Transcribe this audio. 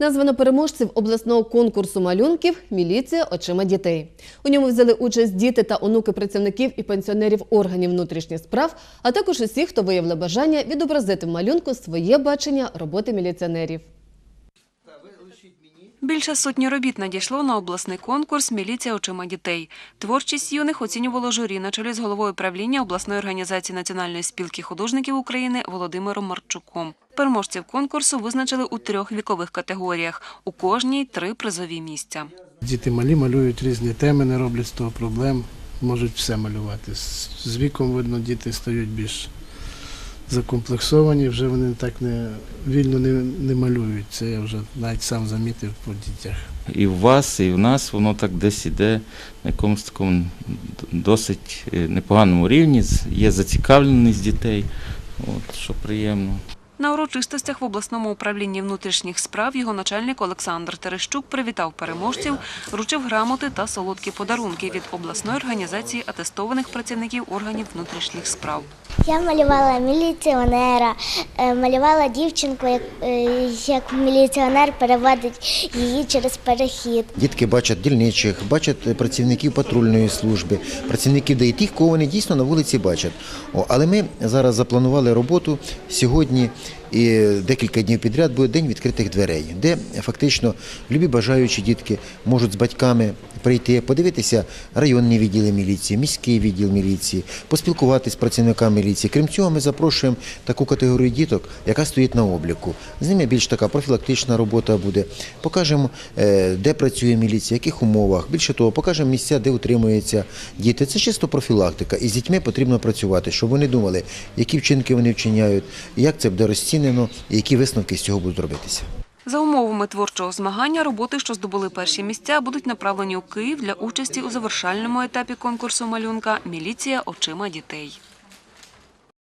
Названо переможців обласного конкурсу малюнків Міліція очима дітей. У ньому взяли участь діти та онуки працівників і пенсіонерів органів внутрішніх справ, а також усі, хто виявили бажання відобразити в малюнку своє бачення роботи міліціонерів. Більше сотні робіт надійшло на обласний конкурс Міліція очима дітей. Творчість юних оцінювало журі на чолі з головою правління обласної організації Національної спілки художників України Володимиром Марчуком. Переможців конкурсу визначили у трьох вікових категоріях. У кожній три призові місця. Діти малі малюють різні теми, не роблять з того проблем, можуть все малювати. З віком, видно, діти стають більш закомплексовані, вже вони так не вільно не, не малюють. Це я вже навіть сам замітив по дітях. і в вас, і в нас воно так десь іде на якомусь такому досить е, непоганому рівні. Є зацікавленість дітей, от, що приємно. На урочистостях в обласному управлінні внутрішніх справ його начальник Олександр Терещук привітав переможців, вручив грамоти та солодкі подарунки від обласної організації атестованих працівників органів внутрішніх справ. Я малювала міліціонера, е, малювала дівчинку, як, е, як міліціонер переводить її через перехід. Дітки бачать дільничих, бачать працівників патрульної служби, працівників ДАІ, тих, кого вони дійсно на вулиці бачать. Але ми зараз запланували роботу сьогодні. І декілька днів підряд буде день відкритих дверей, де фактично любі бажаючі дітки можуть з батьками прийти, подивитися районні відділи міліції, міський відділ міліції, поспілкуватися з працівниками міліції. Крім цього, ми запрошуємо таку категорію діток, яка стоїть на обліку. З ними більш така профілактична робота буде. Покажемо, е, де працює міліція, в яких умовах. Більше того, покажемо місця, де утримуються діти. Це чисто профілактика. І з дітьми потрібно працювати, щоб вони думали, які вчинки вони вчиняють, як це буде розцінено, і які висновки з цього будуть робитися. За умовами творчого змагання роботи, що здобули перші місця, будуть направлені у Київ для участі у завершальному етапі конкурсу малюнка Міліція очима дітей.